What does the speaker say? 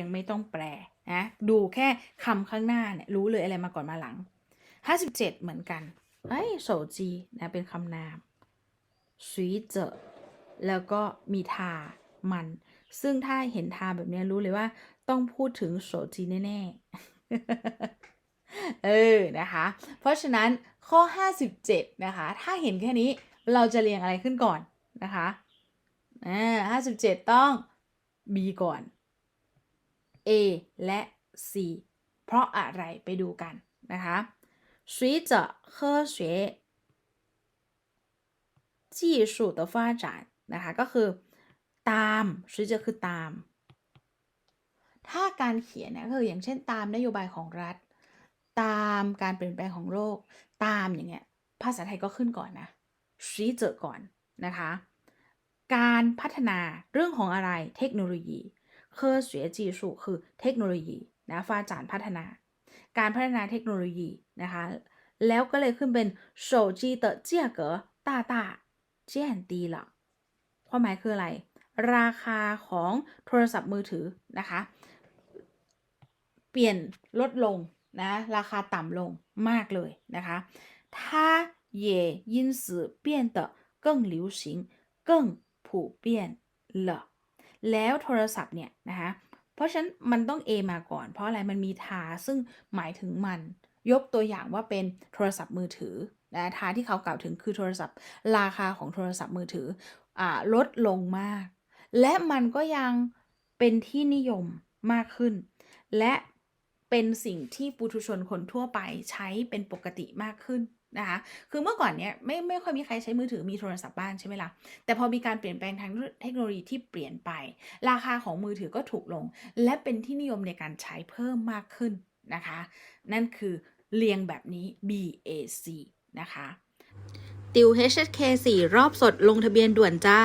ยังไม่ต้องแปลนะดูแค่คำข้างหน้าเนี่ยรู้เลยอะไรมาก่อนมาหลัง 57 เหมือนกันเอ้ยโสจีนะเป็นคำนามสีเจอแล้วก็มีทามัน ซึ่งถ้าเห็นทาแบบนี้รู้เลยว่า ต้องพูดถึงโสจีแน่ๆ เออนะคะ เพราะฉะนั้นข้อ 57 นะคะ ถ้าเห็นแค่นี้เราจะเรียงอะไรขึ้นก่อนนะคะอ่า57ต้อง B ก่อน A และ C เพราะอะไรไปดูกันนะคะ随着科学技术的发展นะคะก็คือตาม随着คือตาม ถ้าการเขียนเนี่ยก็คืออย่างเช่นตามนโยบายของรัฐ ตามการเปลี่ยนแปลงของโลก ตามอย่างเงี้ยภาษาไทยก็ขึ้นก่อนนะชี้เจอก่อนนะคะ การพัฒนาเรื่องของอะไรเทคโนโลยี เคอเสียจีสุคือเทคโนโลยีนะฟ้าจานพัฒนา การพัฒนาเทคโนโลยีนะคะ แล้วก็เลยขึ้นเป็น手机的价格大大降低了ความหมายคืออะไร ราคาของโทรศัพท์มือถือนะคะ เปลี่ยนลดลงนะราคาต่ำลงมากเลยนะคะ它也因此变得更流行更普遍了 แล้วโทรศัพท์เนี่ยนะคะเพราะฉะนั้นมันต้อง A มาก่อน เพราะอะไรมันมีทาซึ่งหมายถึงมัน ยกตัวอย่างว่าเป็นโทรศัพท์มือถือนะทาที่เขากล่าวถึงคือโทรศัพท์ ราคาของโทรศัพท์มือถืออลดลงมาก และมันก็ยังเป็นที่นิยมมากขึ้น และ เป็นสิ่งที่ปุถุชนคนทั่วไปใช้เป็นปกติมากขึ้นนะคะ คือเมื่อก่อนเนี้ยไม่ไม่ค่อยมีใครใช้มือถือมีโทรศัพท์บ้านใช่ไหมล่ะ แต่พอมีการเปลี่ยนแปลงทางเทคโนโลยีที่เปลี่ยนไป ราคาของมือถือก็ถูกลง และเป็นที่นิยมในการใช้เพิ่มมากขึ้นนะคะ นั่นคือเรียงแบบนี้ BAC นะคะ ติว HSK 4 รอบสดลงทะเบียนด่วนจ้า